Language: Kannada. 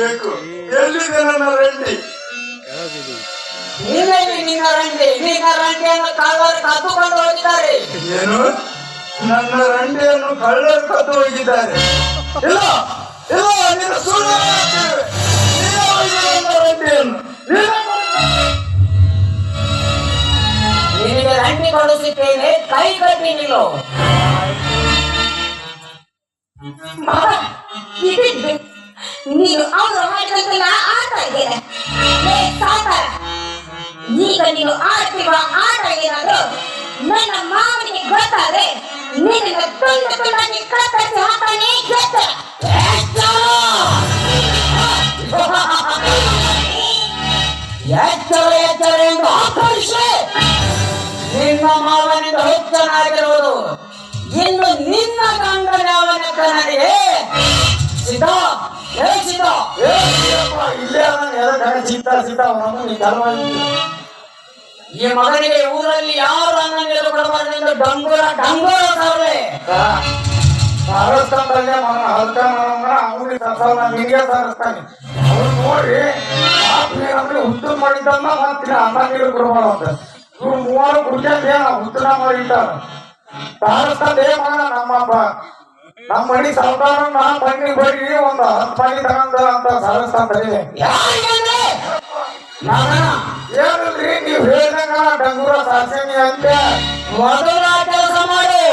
ನನ್ನ ರಂಡಿ ನೀನಲ್ಲಿ ನಿನ್ನ ರಂಡಿ ನಿನ್ನ ರಂಡಿಯನ್ನು ಕಳ್ಳರು ಕದ್ದುಕೊಂಡು ಹೋಗಿದ್ದಾರೆ. ಏನು? ನನ್ನ ರಂಡಿಯನ್ನು ಕಳ್ಳರು ಕದ್ದು ಹೋಗಿದ್ದಾರೆ. ಇಲ್ಲ ಇಲ್ಲ ಸುಳ್ಳು ನನ್ನ ರಂಡಿಯನ್ನು ನೀನೇ ನಿನಗೆ ರಂಡಿ ಕೊಡಿಸುತ್ತೇನೆ ಕೈ ಕಟ್ಟಿ ನಿಲ್ಲು ನೀನು ಅವರು ಮಾಡಿದಂತೆಲ್ಲ ಆಟ ಇದ್ದೇನೆ. ಸಾಕಾರ ಈಗ ನೀನು ಆಡ್ತಿರುವ ಆಟ ಏನಾದ್ರು ನನ್ನ ಮಾವನಿಗೆ ಗೊತ್ತಾದ್ರೆ ನಿನ್ನ ತುಂಡು ತುಂಡಾಗಿ ಕತ್ತರಿಸಿ ಹಾಕಾನೆ ಎಚ್ಚರ ಎಚ್ಚರ ಎಚ್ಚರ ಎಂದು ಆಕರ್ಷೆ ನಿನ್ನ ಮಾವನಿಂದ ಹೆಚ್ಚನಾಗಿರುವುದು. ಇನ್ನು ನಿನ್ನ ಅವನು ಎದಕ್ಕೆ ಸೀತಾ ಸೀತಾ ಅವನನ್ನು ನೀ ಈ ಮಗನಿಗೆ ಊರಲ್ಲಿ ಯಾರು ಅನ್ನಂಗಿರು ಕೊಡಬಾರ್ದೆಂದು ಡಂಗುರ ಡಂಗುರ ಸಾರ್ಲೆ ಸಾರಸ್ತಾನಲ್ಲೇ ಮಗನ ಹಲ್ಕ ಮಗನ ಅವನಿಗೆ ಸಸಾಲ ನಿನಗೆ ಸಾರಿಸ್ತಾನೆ. ಅವ್ರು ನೋಡಿ ಏನಂದ್ರೆ ಹುಟ್ಟು ಮಾಡಿದ್ದನ್ನ ಮತ್ತೆ ಅನ್ನ ನೀರು ಕೊಡ್ಬಾರ್ದು ಇವ್ರು ಮೂವರು ಕುಡ್ಕೊಂಡೇ ಹುಟ್ಟನ ಮಾಡಿಟ್ಟಾರ ಸಾರಸ್ತಾನೆ ಮಗನ ನಮ್ಮಪ್ಪ ನಮ್ಮ ಮನಿ ಸಾವುಕಾರ ನಾ ಬನ್ನಿ ಬರೀ ಒಂದು ಹತ್ತು ಮನಿ ತಗೊಂಡ ಅಂತ ಸಾಧಿಸ್ತಾನೆ ಮಗನ ಏನಿಲ್ರಿ ನೀವ್ ಹೇಳ್ದಂಗ ಡಂಗೂರ ಅಂತೆ ಮೊದಲ ಕೆಲಸ ಮಾಡು.